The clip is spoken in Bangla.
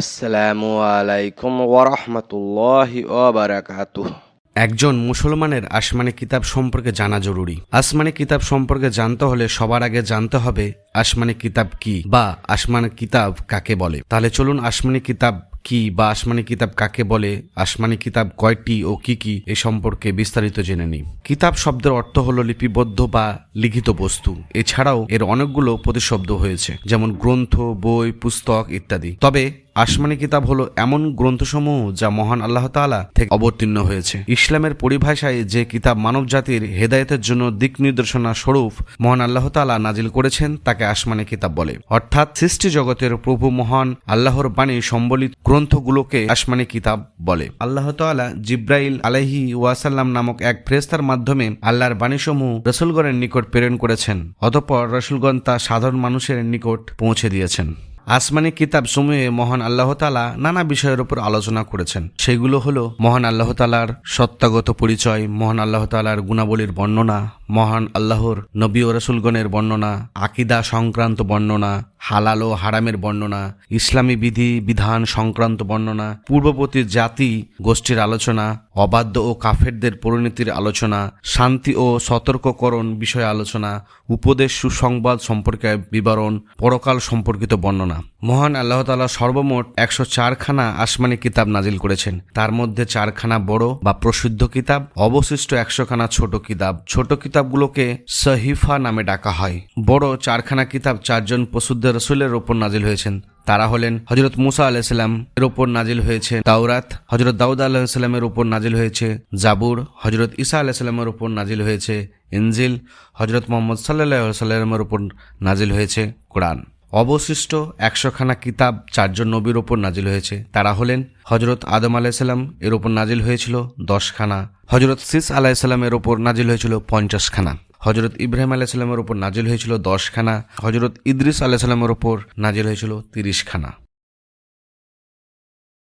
আসসালামু আলাইকুম ওরহমতুল্লাহি ওবারাকাতুহ একজন মুসলমানের আসমানি কিতাব সম্পর্কে জানা জরুরি। আসমানি কিতাব সম্পর্কে জানতে হলে সবার আগে জানতে হবে, আসমানি কিতাব কি বা আসমানি কিতাব কাকে বলে? তাহলে চলুন, আসমানি কিতাব কি বা আসমানি কিতাব কাকে বলে? আসমানি কিতাব কয়টি ও কি কি? এ সম্পর্কে বিস্তারিত জেনে নিই। কিতাব শব্দের অর্থ হলো লিপিবদ্ধ বা লিখিত বস্তু। এছাড়াও এর অনেকগুলো প্রতিশব্দ হয়েছে, যেমন গ্রন্থ, বই, পুস্তক ইত্যাদি। তবে আসমানি কিতাব হলো এমন গ্রন্থসমূহ যা মহান আল্লাহ তাআলা থেকে অবতীর্ণ হয়েছে। ইসলামের পরিভাষায় যে কিতাব মানব জাতির হেদায়েতের জন্য দিক নির্দেশনা স্বরূপ মহান আল্লাহ তাআলা নাজিল করেছেন, তাকে আসমানি কিতাব বলে। অর্থাৎ সৃষ্টি জগতের প্রভু মহান আল্লাহর বাণী সম্বলিত গ্রন্থগুলোকে আসমানি কিতাব বলে। আল্লাহ তাআলা জিব্রাইল আলাইহি ওয়াসাল্লাম নামক এক ফ্রেস্তার মাধ্যমে আল্লাহর বাণীসমূহ রসুলগণের নিকট প্রেরণ করেছেন, অতঃপর রসুলগণ তা সাধারণ মানুষের নিকট পৌঁছে দিয়েছেন। আসমানি কিতাব সমূহে মহান আল্লাহ তালা নানা বিষয়ের উপর আলোচনা করেছেন। সেগুলো হলো মহান আল্লাহ তালার সত্তাগত পরিচয়, মহান আল্লাহ তালার গুণাবলীর বর্ণনা মহান আল্লাহর নবী ও রসুলগণের বর্ণনা, আকিদা সংক্রান্ত বর্ণনা, হালাল ও হারামের বর্ণনা, ইসলামী বিধি, বিধান সংক্রান্ত বর্ণনা, পূর্ববর্তী জাতি গোষ্ঠীর আলোচনা, অবাধ্য ও কাফেরদের পরিণতির আলোচনা, শান্তি ও সতর্ককরণ বিষয়ে আলোচনা, উপদেশ সুসংবাদ সম্পর্কে বিবরণ, পরকাল সম্পর্কিত বর্ণনা। মহান আল্লাহ তালা সর্বমোট একশো চারখানা আসমানি কিতাব নাজিল করেছেন। তার মধ্যে চারখানা বড় বা প্রসিদ্ধ কিতাব, অবশিষ্ট একশোখানা ছোট কিতাব। ছোট কিতাবগুলোকে সহিফা নামে ডাকা হয়। বড় চারখানা কিতাব চারজন প্রসিদ্ধ রসুলের ওপর নাজিল হয়েছেন। তারা হলেন হজরত মুসা আলাইসাল্লাম এর ওপর নাজিল হয়েছে তাওরাত হজরত দাউদ আলাহিসাল্লামের ওপর নাজিল হয়েছে জাবুর হজরত ঈসা আলাহিসাল্লামের ওপর নাজিল হয়েছে ইনজিল হজরত মোহাম্মদ সাল্লাহ সাল্লামের ওপর নাজিল হয়েছে কোরআন। অবশিষ্ট একশোখানা কিতাব চারজন নবীর ওপর নাজিল হয়েছে। তারা হলেন হজরত আদম আলাইসাল্লাম এর ওপর নাজিল হয়েছিল দশখানা। হজরত সিস আলাইসাল্লামের ওপর নাজিল হয়েছিল পঞ্চাশখানা। হজরত ইব্রাহিম আলাইসাল্লামের ওপর নাজিল হয়েছিল দশখানা। হজরত ইদ্রিস আলাইসাল্লামের ওপর নাজিল হয়েছিল তিরিশখানা।